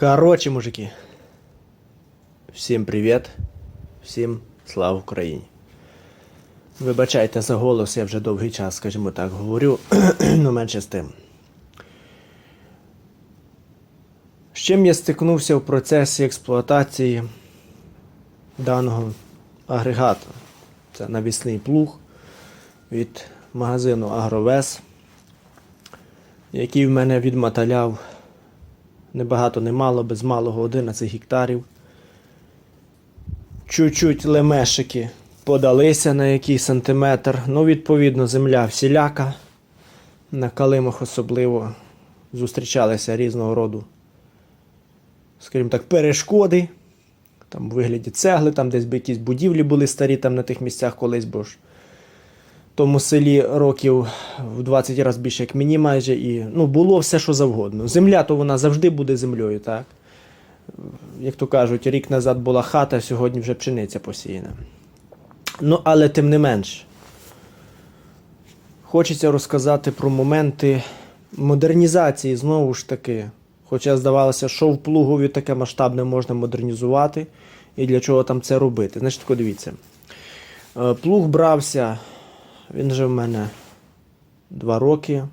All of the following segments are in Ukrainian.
Короче, мужики. Всім привіт. Всім слава Україні. Вибачайте за голос, я вже довгий час, скажімо так, говорю, ну менше з тим. З чим я стикнувся в процесі експлуатації даного агрегату? Це навісний плуг від магазину Агровес, який в мене відмоталяв небагато, немало, без малого 11 гектарів. Чуть-чуть лемешики подалися на який сантиметр. Ну, відповідно, земля всіляка. На калимах особливо зустрічалися різного роду, скажімо так, перешкоди. Там у вигляді цегли, там десь би якісь будівлі були старі там на тих місцях колись, бо ж тому селі років в 20 разів більше, як мені майже, і ну, було все, що завгодно. Земля, то вона завжди буде землею, так? Як то кажуть, рік назад була хата, сьогодні вже пшениця посіяна. Ну, але тим не менш, хочеться розказати про моменти модернізації знову ж таки. Хоча здавалося, що в плугові таке масштабне можна модернізувати і для чого там це робити. Значить, дивіться. Е, Плуг брався, він вже в мене 2 роки.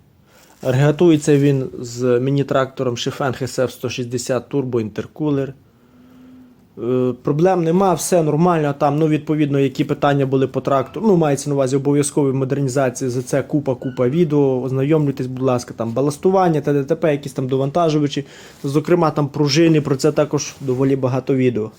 Регатується він з міні-трактором Shifeng SF 160 Turbo. Е, Проблем нема, все нормально. Там, ну, відповідно, які питання були по трактору. Ну, мається на увазі обов'язкові модернізації. За це купа-купа відео. Ознайомлюйтесь, будь ласка, там баластування, ТДТП, якісь там довантажувачі. Зокрема, там пружини, про це також доволі багато відео.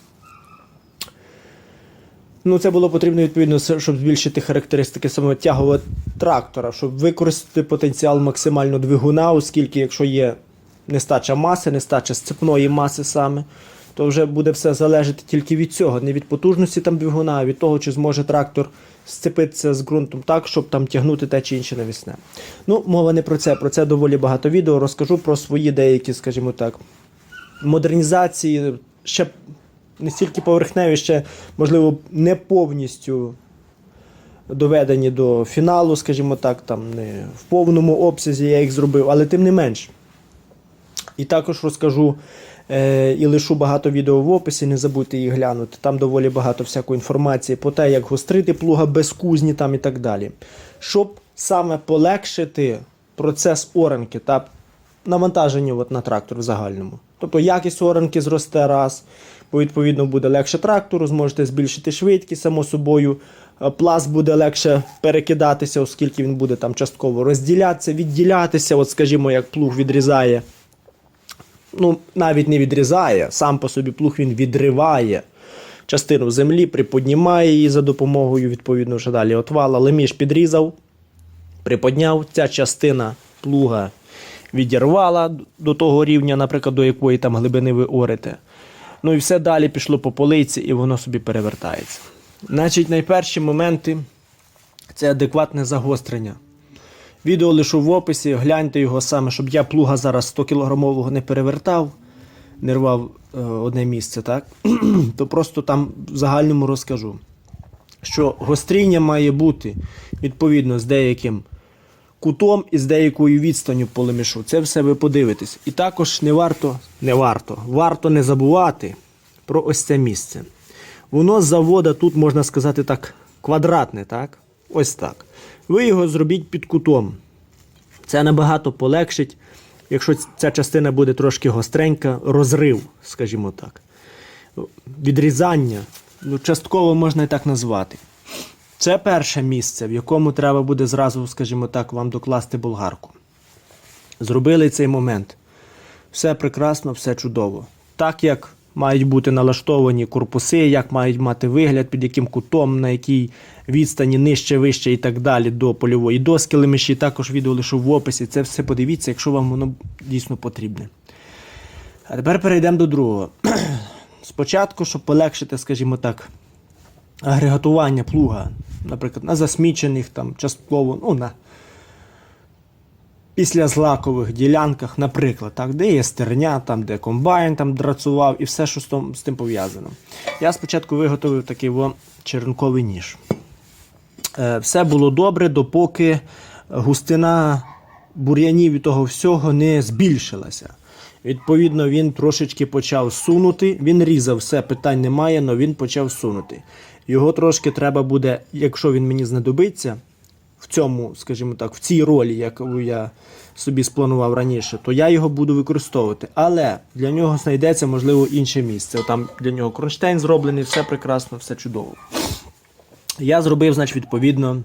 Ну, це було потрібно відповідно, щоб збільшити характеристики саме тягового трактора, щоб використати потенціал максимально двигуна, оскільки якщо є нестача маси, нестача сцепної маси саме, то вже буде все залежати тільки від цього, не від потужності там двигуна, а від того, чи зможе трактор сцепитися з ґрунтом так, щоб там тягнути те чи інше навісне. Ну, мова не про це, про це доволі багато відео. Розкажу про свої деякі, скажімо так, модернізації, ще не стільки поверхневі, ще, можливо, не повністю доведені до фіналу, скажімо так, там не в повному обсязі я їх зробив, але тим не менш. І також розкажу е, і лишу багато відео в описі, не забудьте їх глянути. Там доволі багато всякої інформації про те, як гострити плуга без кузні там і так далі. Щоб саме полегшити процес оранки та навантаження от на трактор в загальному. Тобто якість оранки зросте раз, бо відповідно буде легше трактору, зможете збільшити швидкість, само собою. Е, Пласт буде легше перекидатися, оскільки він буде там частково розділятися, відділятися. От, скажімо, як плуг відрізає ну, навіть не відрізає, сам по собі плуг він відриває частину землі, приподнімає її за допомогою, відповідно, вже далі отвала. Леміш підрізав, приподняв, ця частина плуга відірвала до того рівня, наприклад, до якої там глибини ви орите. Ну і все далі пішло по полиці, і воно собі перевертається. Значить, найперші моменти це адекватне загострення. Відео лишу в описі, гляньте його саме, щоб я плуга зараз 100 кілограмового не перевертав, не рвав е, одне місце, так? то просто там в загальному розкажу, що гостріння має бути відповідно з деяким кутом і з деякою відстанню по лемішу. Це все ви подивитесь. І також не варто, не варто, варто не забувати про ось це місце. Воно з завода тут, можна сказати так, квадратне, так? Ось так. Ви його зробіть під кутом. Це набагато полегшить, якщо ця частина буде трошки гостренька, розрив, скажімо так. Відрізання, ну, частково можна і так назвати. Це перше місце, в якому треба буде зразу, скажімо так, вам докласти болгарку. Зробили цей момент. Все прекрасно, все чудово. Так як мають бути налаштовані корпуси, як мають мати вигляд, під яким кутом, на якій відстані нижче, вище і так далі до польової доски лемеші. Також відео лишу в описі. Це все подивіться, якщо вам воно дійсно потрібне. А тепер перейдемо до другого. Спочатку, щоб полегшити, скажімо так, агрегатування плуга, наприклад, на засмічених там частково, ну, на після злакових ділянках, наприклад, так, де є стерня, там, де комбайн там драцував і все, що з тим, з тим пов'язано. Я спочатку виготовив такий черенковий ніж. Е, все було добре, допоки густина бур'янів і того всього не збільшилася. Відповідно, він трошечки почав сунути. Він різав все, питань немає, але він почав сунути. Його трошки треба буде, якщо він мені знадобиться, в цьому, скажімо так, в цій ролі, яку я собі спланував раніше, то я його буду використовувати. Але для нього знайдеться, можливо, інше місце. Там для нього кронштейн зроблений, все прекрасно, все чудово. Я зробив, значить, відповідно,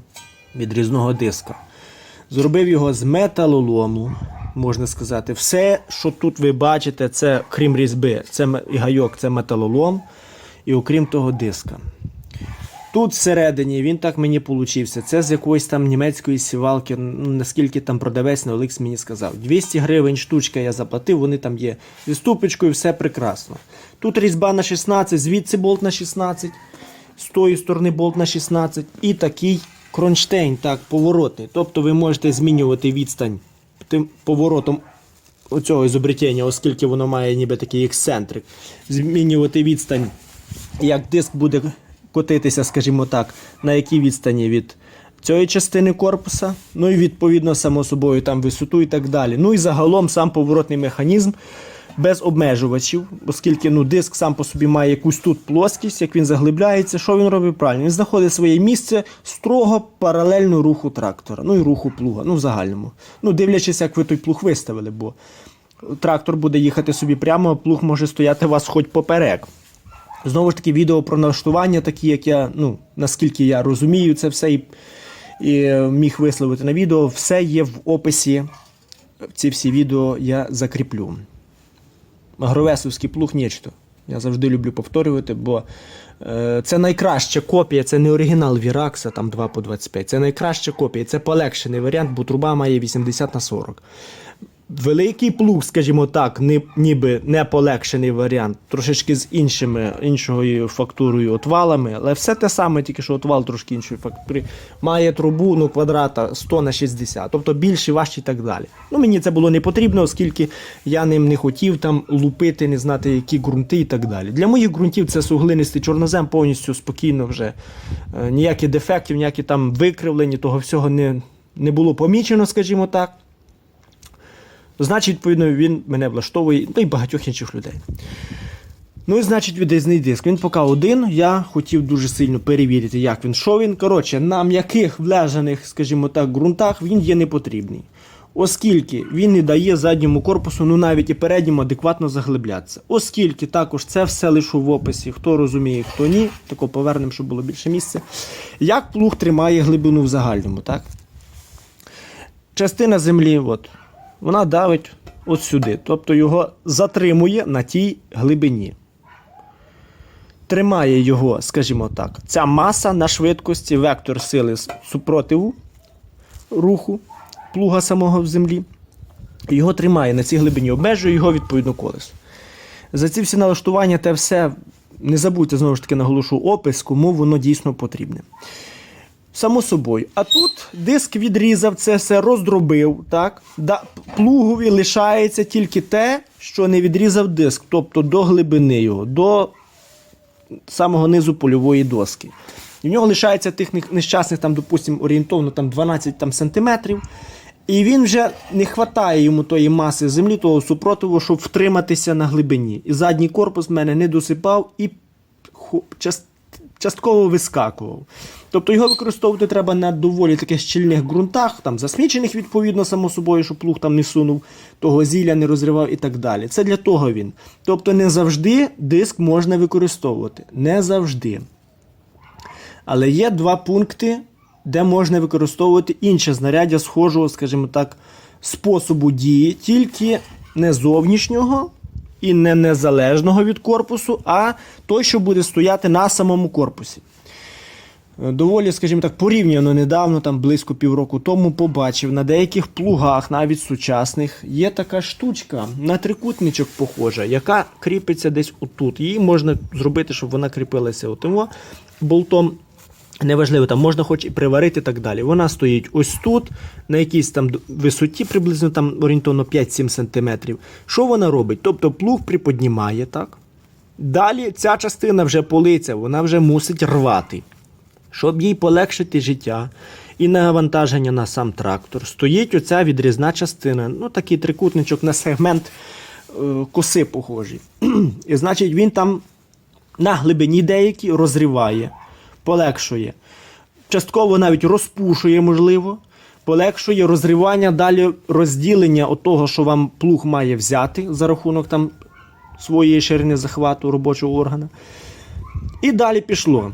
відрізного диска. Зробив його з металолому, можна сказати. Все, що тут ви бачите, це крім різьби, це і гайок, це металолом, і окрім того диска. Тут всередині він так мені получився. Це з якоїсь там німецької сівалки, ну, наскільки там продавець на Оликс мені сказав. 200 гривень штучка я заплатив, вони там є. Зі ступочкою все прекрасно. Тут різьба на 16, звідси болт на 16, з тої сторони болт на 16 і такий кронштейн, так, поворотний. Тобто ви можете змінювати відстань тим поворотом оцього ізобретення, оскільки воно має ніби такий ексцентрик. Змінювати відстань як диск буде котитися, скажімо так, на якій відстані від цієї частини корпуса, ну і відповідно, само собою, там висоту і так далі. Ну і загалом сам поворотний механізм без обмежувачів, оскільки ну, диск сам по собі має якусь тут плоскість, як він заглибляється, що він робить правильно? Він знаходить своє місце строго паралельно руху трактора, ну і руху плуга, ну в загальному. Ну, дивлячись, як ви той плуг виставили, бо трактор буде їхати собі прямо, а плуг може стояти у вас хоч поперек. Знову ж таки, відео про налаштування, такі, як я, ну, наскільки я розумію це все і, і е, міг висловити на відео, все є в описі. Ці всі відео я закріплю. Агровесовський плуг нічто. Я завжди люблю повторювати, бо е, це найкраща копія, це не оригінал Віракса, там 2 по 25. Це найкраща копія, це полегшений варіант, бо труба має 80 на 40. Великий плуг, скажімо так, не, ніби не полегшений варіант, трошечки з іншими, іншою фактурою отвалами, але все те саме, тільки що отвал трошки іншої фактури. Має трубу ну, квадрата 100 на 60, тобто більший, важчий і так далі. Ну, мені це було не потрібно, оскільки я ним не хотів там лупити, не знати, які ґрунти і так далі. Для моїх ґрунтів це суглинистий чорнозем, повністю спокійно вже. Е, ніяких дефектів, ніякі там викривлені, того всього не, не було помічено, скажімо так. Значить, відповідно, він мене влаштовує, ну і багатьох інших людей. Ну і значить, відрізний диск. Він поки один. Я хотів дуже сильно перевірити, як він, що він. Коротше, на м'яких влежаних, скажімо так, ґрунтах він є непотрібний. Оскільки він не дає задньому корпусу, ну навіть і передньому адекватно заглиблятися. Оскільки також це все лишу в описі, хто розуміє, хто ні, тако повернемо, щоб було більше місця. Як плуг тримає глибину в загальному, так? Частина землі, от, вона давить от сюди. Тобто його затримує на тій глибині. Тримає його, скажімо так, ця маса на швидкості, вектор сили супротиву руху плуга самого в землі. Його тримає на цій глибині, обмежує його відповідно колесо. За ці всі налаштування те все, не забудьте знову ж таки наголошу опис, кому воно дійсно потрібне. Само собою. А тут диск відрізав це все, роздробив. Так? Да, плугові лишається тільки те, що не відрізав диск, тобто до глибини його, до самого низу польової доски. І в нього лишається тих нещасних, там, допустимо, орієнтовно там, 12 там, сантиметрів. І він вже не вистачає йому тої маси землі, того супротиву, щоб втриматися на глибині. І задній корпус в мене не досипав і ху- част- частково вискакував. Тобто його використовувати треба на доволі таких щільних ґрунтах, там засмічених відповідно, само собою, щоб плуг там не сунув, того зілля не розривав і так далі. Це для того він. Тобто не завжди диск можна використовувати. Не завжди. Але є два пункти, де можна використовувати інше знаряддя схожого, скажімо так, способу дії, тільки не зовнішнього і не незалежного від корпусу, а той, що буде стояти на самому корпусі. Е, Доволі, скажімо так, порівняно недавно, там близько півроку тому, побачив на деяких плугах, навіть сучасних, є така штучка на трикутничок похожа, яка кріпиться десь отут. Її можна зробити, щоб вона кріпилася отимо болтом. Неважливо, там можна хоч і приварити і так далі. Вона стоїть ось тут, на якійсь там висоті, приблизно там орієнтовно 5-7 см. Що вона робить? Тобто плуг приподнімає, так? Далі ця частина вже полиця, вона вже мусить рвати. Щоб їй полегшити життя і навантаження на сам трактор, стоїть оця відрізна частина, ну такий трикутничок на сегмент е, коси похожі. І значить він там на глибині деякі розриває, полегшує. Частково навіть розпушує, можливо, полегшує розривання, далі розділення того, що вам плуг має взяти за рахунок там своєї ширини захвату робочого органа. І далі пішло.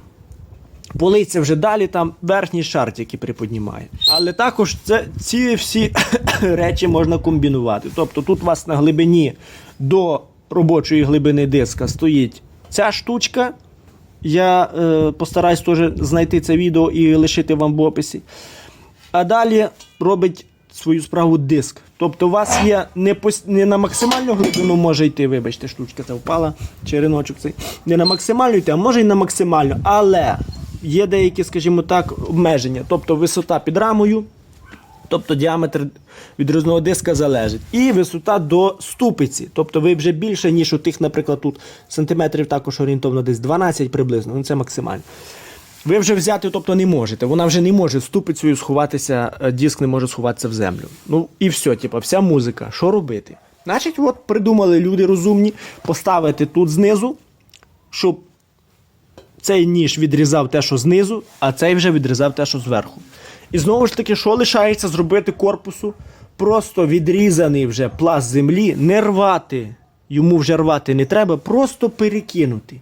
Полиця вже далі там верхній шар тільки приподнімає. Але також це, ці всі речі можна комбінувати. Тобто тут у вас на глибині до робочої глибини диска стоїть ця штучка. Я е, постараюсь теж знайти це відео і лишити вам в описі. А далі робить свою справу диск. Тобто у вас є не, пос... не на максимальну глибину може йти, вибачте, штучка ця впала, череночок цей. Не на максимальну йти, а може й на максимальну. Але є деякі, скажімо так, обмеження. Тобто висота під рамою, тобто діаметр відрізного диска залежить. І висота до ступиці. Тобто ви вже більше, ніж у тих, наприклад, тут сантиметрів також орієнтовно десь 12 приблизно. Ну це максимально. Ви вже взяти, тобто не можете. Вона вже не може ступицею сховатися, е, диск не може сховатися в землю. Ну і все, типу, вся музика. Що робити? Значить, от придумали люди розумні поставити тут знизу, щоб цей ніж відрізав те, що знизу, а цей вже відрізав те, що зверху. І знову ж таки, що лишається зробити корпусу? Просто відрізаний вже пласт землі, не рвати. Йому вже рвати не треба, просто перекинути.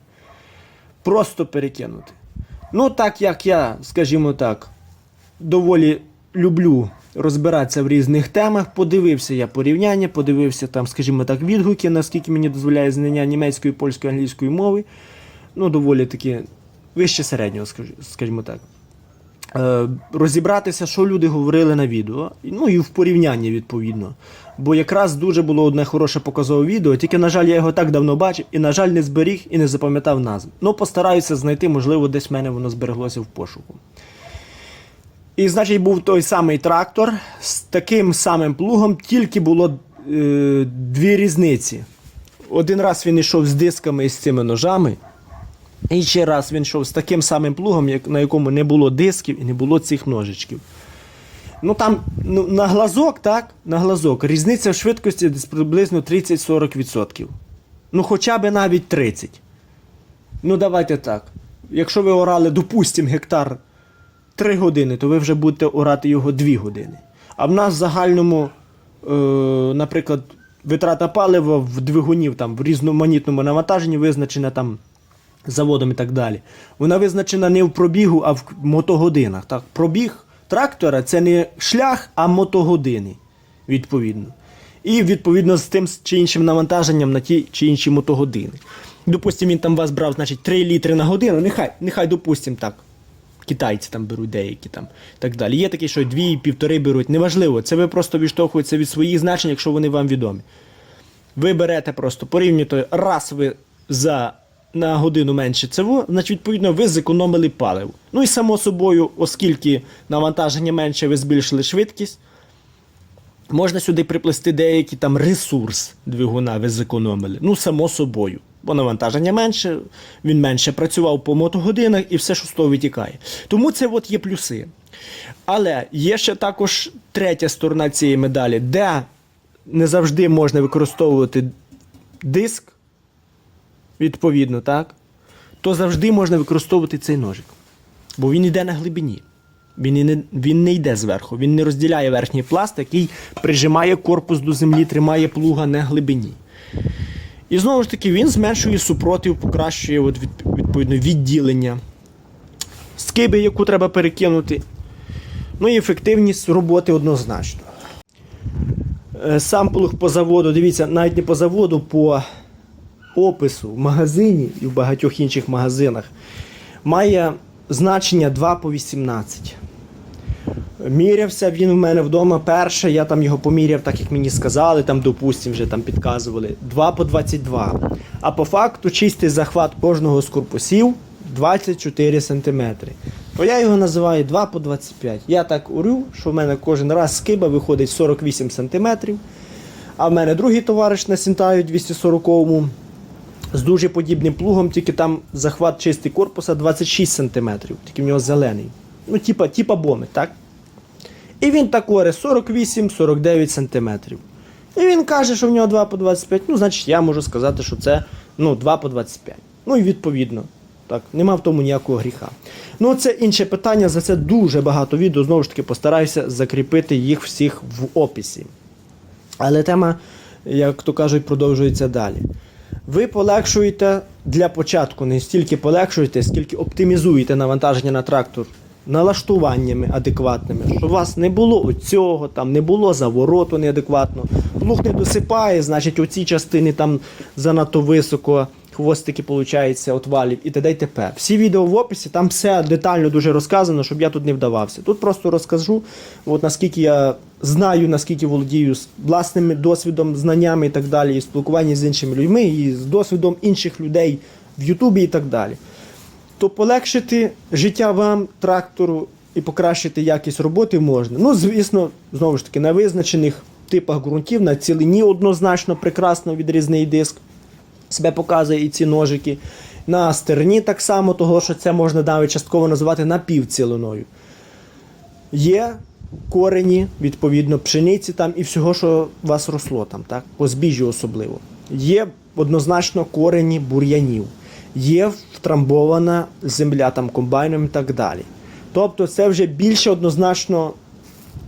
Просто перекинути. Ну, так як я, скажімо так, доволі люблю розбиратися в різних темах, подивився я порівняння, подивився там, скажімо так, відгуки, наскільки мені дозволяє знання німецької, польської, англійської мови. Ну, доволі таки вище середнього, скажімо так. Е, розібратися, що люди говорили на відео, ну і в порівнянні відповідно. Бо якраз дуже було одне хороше показове відео, тільки, на жаль, я його так давно бачив і, на жаль, не зберіг і не запам'ятав назв. Ну, постараюся знайти, можливо, десь в мене воно збереглося в пошуку. І, значить, був той самий трактор з таким самим плугом, тільки було е, дві різниці. Один раз він йшов з дисками і з цими ножами. І ще раз він йшов з таким самим плугом, на якому не було дисків і не було цих ножичків. Ну там ну, на глазок, так? На глазок. Різниця в швидкості десь приблизно 30-40%. Ну, хоча б навіть 30. Ну, давайте так. Якщо ви орали, допустимо, гектар 3 години, то ви вже будете орати його 2 години. А в нас в загальному, е, наприклад, витрата палива в двигунів там, в різноманітному навантаженні визначена там заводом і так далі. Вона визначена не в пробігу, а в мотогодинах. Так? Пробіг трактора це не шлях, а мотогодини, відповідно. І відповідно з тим чи іншим навантаженням на ті чи інші мотогодини. Допустимо, він там вас брав значить, 3 літри на годину, нехай, нехай допустимо так. Китайці там беруть деякі там так далі. Є такі, що дві, півтори беруть. Неважливо, це ви просто відштовхуєтеся від своїх значень, якщо вони вам відомі. Ви берете просто порівнюєте, раз ви за на годину менше ЦВО, значить, відповідно, ви зекономили паливо. Ну і само собою, оскільки навантаження менше, ви збільшили швидкість, можна сюди приплести деякий там ресурс двигуна, ви зекономили. Ну, само собою. Бо навантаження менше, він менше працював по мотогодинах і все, що з того витікає. Тому це от є плюси. Але є ще також третя сторона цієї медалі, де не завжди можна використовувати диск, відповідно, так? То завжди можна використовувати цей ножик. Бо він йде на глибині. Він, не, він не йде зверху, він не розділяє верхній пласт, який прижимає корпус до землі, тримає плуга на глибині. І знову ж таки, він зменшує супротив, покращує от, відповідно відділення скиби, яку треба перекинути. Ну і ефективність роботи однозначно. Е, Сам плуг по заводу, дивіться, навіть не по заводу, по опису в магазині і в багатьох інших магазинах має значення 2 по 18. Мірявся він в мене вдома перше, я там його поміряв, так як мені сказали, там, допустим, вже там підказували. 2 по 22. А по факту чистий захват кожного з корпусів 24 см. То я його називаю 2 по 25. Я так урю, що в мене кожен раз скиба виходить 48 см. А в мене другий товариш на Сінтаю 240-му з дуже подібним плугом, тільки там захват чистий корпуса 26 см, тільки в нього зелений. Ну, типа, типа боми, так? І він так оре 48-49 см. І він каже, що в нього 2 по 25, ну, значить, я можу сказати, що це ну, 2 по 25. Ну і відповідно. Так, нема в тому ніякого гріха. Ну, це інше питання. За це дуже багато відео. Знову ж таки, постараюся закріпити їх всіх в описі. Але тема, як то кажуть, продовжується далі. Ви полегшуєте для початку не стільки полегшуєте, скільки оптимізуєте навантаження на трактор налаштуваннями адекватними, щоб у вас не було оцього, там не було завороту неадекватно. Плуг не досипає, значить, оці частини там занадто високо, хвостики, виходить, отвалів і т.д. і т.п. Всі відео в описі, там все детально дуже розказано, щоб я тут не вдавався. Тут просто розкажу, от наскільки я знаю, наскільки володію з власним досвідом, знаннями і так далі, і спілкування з іншими людьми, і з досвідом інших людей в Ютубі і так далі. То полегшити життя вам, трактору і покращити якість роботи можна. Ну, звісно, знову ж таки, на визначених типах ґрунтів, на цілині однозначно прекрасно відрізний диск себе показує і ці ножики. На стерні так само, того, що це можна навіть частково називати напівцілиною. Є корені, відповідно, пшениці там і всього, що у вас росло там, так? по збіжжю особливо. Є однозначно корені бур'янів, є втрамбована земля там комбайном і так далі. Тобто це вже більше однозначно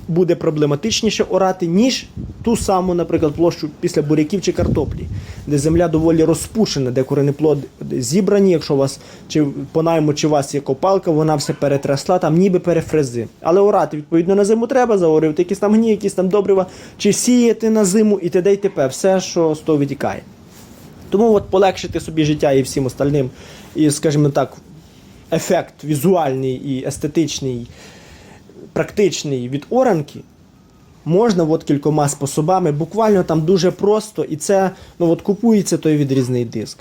буде проблематичніше орати, ніж ту саму, наприклад, площу після буряків чи картоплі, де земля доволі розпушена, де коренеплоди зібрані. Якщо у вас чи по найму, чи у вас є копалка, вона все перетрясла, там ніби перефрези. Але орати, відповідно, на зиму треба заорювати, якісь там гні, якісь там добрива, чи сіяти на зиму і т.д. і т.п. Все, що з того витікає. Тому от полегшити собі життя і всім остальним, і, скажімо так, ефект візуальний і естетичний, практичний від оранки можна от кількома способами. Буквально там дуже просто, і це ну, от купується той відрізний диск.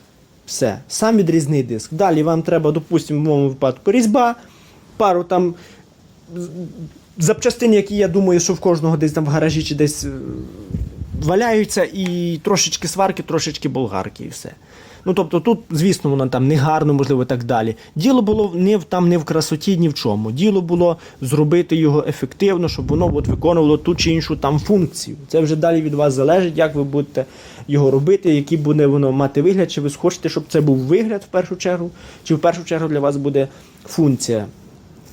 Все, сам відрізний диск. Далі вам треба, допустимо, в моєму випадку різьба, пару там запчастин, які я думаю, що в кожного десь там в гаражі чи десь е, валяються, і трошечки сварки, трошечки болгарки, і все. Ну тобто тут, звісно, воно там не гарно, можливо, так далі. Діло було не в там не в красоті, ні в чому. Діло було зробити його ефективно, щоб воно от виконувало ту чи іншу там функцію. Це вже далі від вас залежить, як ви будете його робити, який буде воно мати вигляд, чи ви хочете, щоб це був вигляд в першу чергу, чи в першу чергу для вас буде функція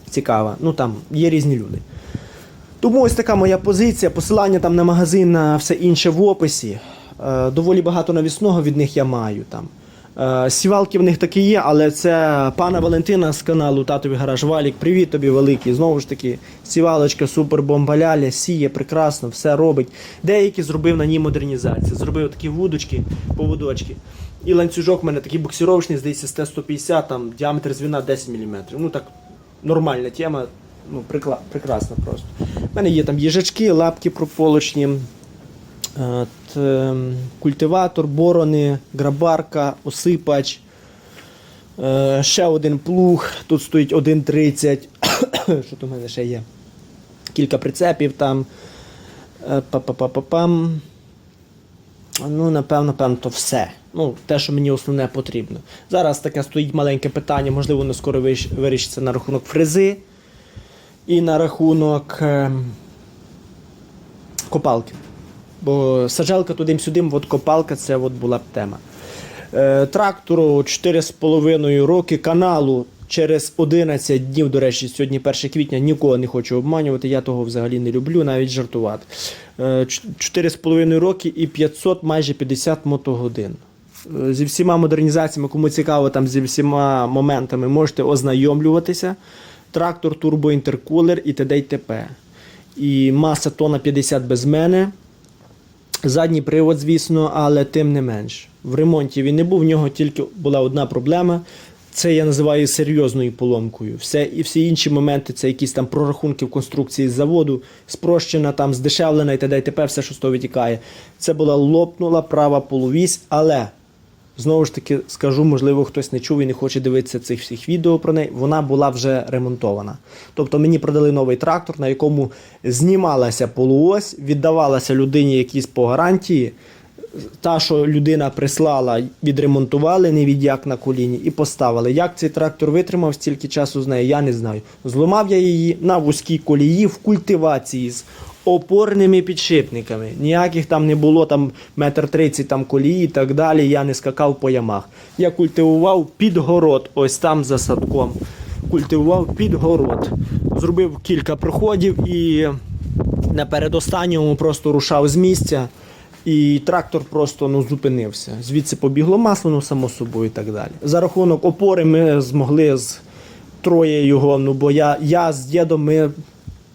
цікава. Ну там є різні люди. Тому ось така моя позиція. Посилання там на магазин, на все інше в описі. Е, доволі багато навісного від них я маю там. Е, сівалки в них такі є, але це пана Валентина з каналу Татові Гараж Валік. Привіт тобі великий. Знову ж таки, сівалочка, супер бомбаляля, сіє прекрасно, все робить. Деякі зробив на ній модернізацію. Зробив такі вудочки, поводочки. І ланцюжок в мене такий буксировочний, здається, з Т-150, там діаметр звіна 10 мм. Ну так, нормальна тема, ну, прикла- прекрасно просто. У мене є там їжачки, лапки прополочні, культиватор, борони, грабарка, осипач. Е, Ще один плуг, тут стоїть 1,30. Що тут у мене ще є? Кілька прицепів там. Е, Па-па-па-па-пам. Ну, напевно, напевно, то все. Ну, те, що мені основне потрібно. Зараз таке стоїть маленьке питання, можливо, воно скоро вирішиться на рахунок фрези і на рахунок ем, копалки. Бо саджалка туди-сюди, копалка це от була б тема. Е, трактору 4,5 роки, каналу через 11 днів, до речі, сьогодні 1 квітня, нікого не хочу обманювати, я того взагалі не люблю, навіть жартувати. Е, 4,5 роки і 500 майже 50 мотогодин. Е, Зі всіма модернізаціями, кому цікаво, там зі всіма моментами можете ознайомлюватися. Трактор, турбоінтеркулер і т.д. і т.п. І маса тона 50 без мене. Задній привод, звісно, але тим не менш. В ремонті він не був, в нього тільки була одна проблема. Це я називаю серйозною поломкою. Все, і всі інші моменти це якісь там прорахунки в конструкції заводу, спрощена, там, здешевлена і т.д. і т.п. все, що з того витікає. Це була лопнула права половісь, але знову ж таки скажу, можливо, хтось не чув і не хоче дивитися цих всіх відео про неї. Вона була вже ремонтована. Тобто мені продали новий трактор, на якому знімалася полуось, віддавалася людині якісь по гарантії. Та, що людина прислала, відремонтували не від на коліні і поставили. Як цей трактор витримав стільки часу з нею, я не знаю. Зламав я її на вузькій колії в культивації з опорними підшипниками. Ніяких там не було там метр тридцять там колії і так далі. Я не скакав по ямах. Я культивував під город, ось там за садком. Культивував під город. Зробив кілька проходів і на передостанньому просто рушав з місця. І трактор просто ну, зупинився. Звідси побігло масло, ну само собою і так далі. За рахунок опори ми змогли з троє його. Ну бо я, я з дідом ми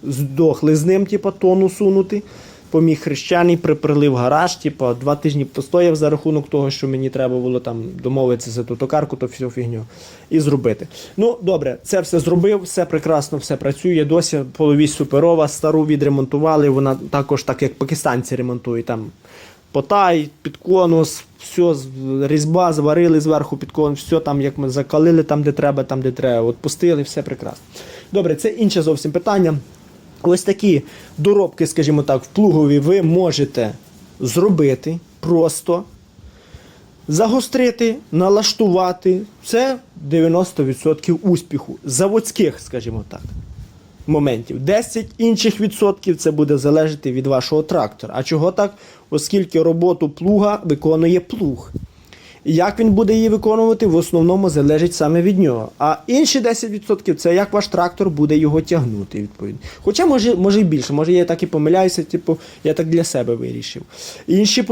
здохли з ним, типу, тону сунути. Поміг хрещаний, приприлив гараж, типу, два тижні постояв за рахунок того, що мені треба було там домовитися за ту токарку, то всю фігню і зробити. Ну, добре, це все зробив, все прекрасно, все працює. Досі половість суперова, стару відремонтували. Вона також, так як пакистанці ремонтують, там потай, під конус, все, різьба, зварили зверху під конус, все там, як ми закалили там, де треба, там, де треба. От пустили, все прекрасно. Добре, це інше зовсім питання. Ось такі доробки, скажімо так, в плугові ви можете зробити просто загострити, налаштувати. Це 90% успіху. Заводських, скажімо так, моментів. 10 інших відсотків це буде залежати від вашого трактора. А чого так? Оскільки роботу плуга виконує плуг. Як він буде її виконувати, в основному залежить саме від нього. А інші 10% це як ваш трактор буде його тягнути, відповідно. Хоча може, може і більше, може я так і помиляюся, типу, я так для себе вирішив. Інші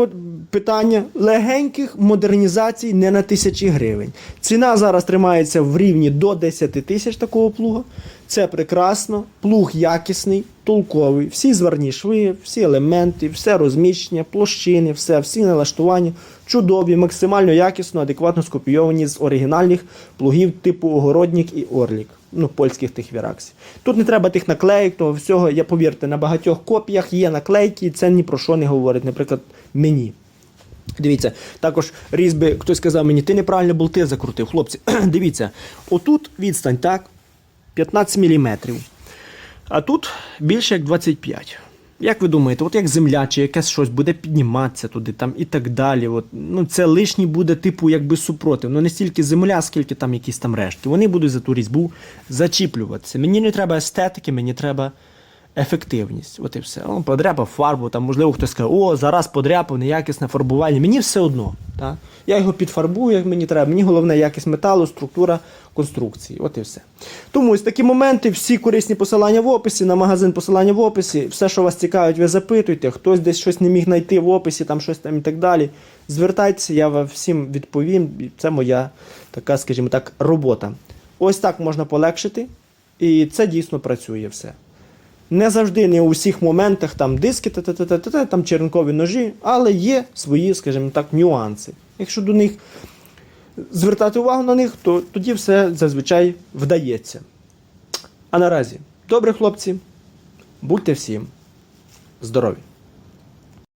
питання легеньких модернізацій не на тисячі гривень. Ціна зараз тримається в рівні до 10 тисяч такого плуга. Це прекрасно, плуг якісний, толковий, всі зварні шви, всі елементи, все розміщення, площини, все, всі налаштування чудові, максимально якісно, адекватно скопійовані з оригінальних плугів типу Огородник і Орлік. Ну, польських тих віраксів. Тут не треба тих наклеїк, того всього. Я повірте, на багатьох копіях є наклейки, і це ні про що не говорить, наприклад, мені. Дивіться, також різьби, хтось сказав мені, ти неправильно болти закрутив. Хлопці, дивіться, отут відстань, так, 15 мм. А тут більше як 25. Як ви думаєте, от як земля чи якесь щось буде підніматися туди там і так далі. От, ну, це лишній буде, типу, якби супротив. Ну не стільки земля, скільки там якісь там рештки. Вони будуть за ту різьбу зачіплюватися. Мені не треба естетики, мені треба ефективність. От і все. Он подряпав фарбу, там, можливо, хтось скаже, о, зараз подряпав, неякісне фарбування. Мені все одно. Так? Я його підфарбую, як мені треба. Мені головне якість металу, структура конструкції. От і все. Тому ось такі моменти, всі корисні посилання в описі, на магазин посилання в описі. Все, що вас цікавить, ви запитуйте. Хтось десь щось не міг знайти в описі, там щось там і так далі. Звертайтеся, я вам всім відповім. Це моя така, скажімо так, робота. Ось так можна полегшити, і це дійсно працює все. Не завжди, не у всіх моментах там диски, та-та-та-та-та, там черенкові ножі, але є свої, скажімо так, нюанси. Якщо до них звертати увагу на них, то тоді все зазвичай вдається. А наразі, добре, хлопці, будьте всім здорові!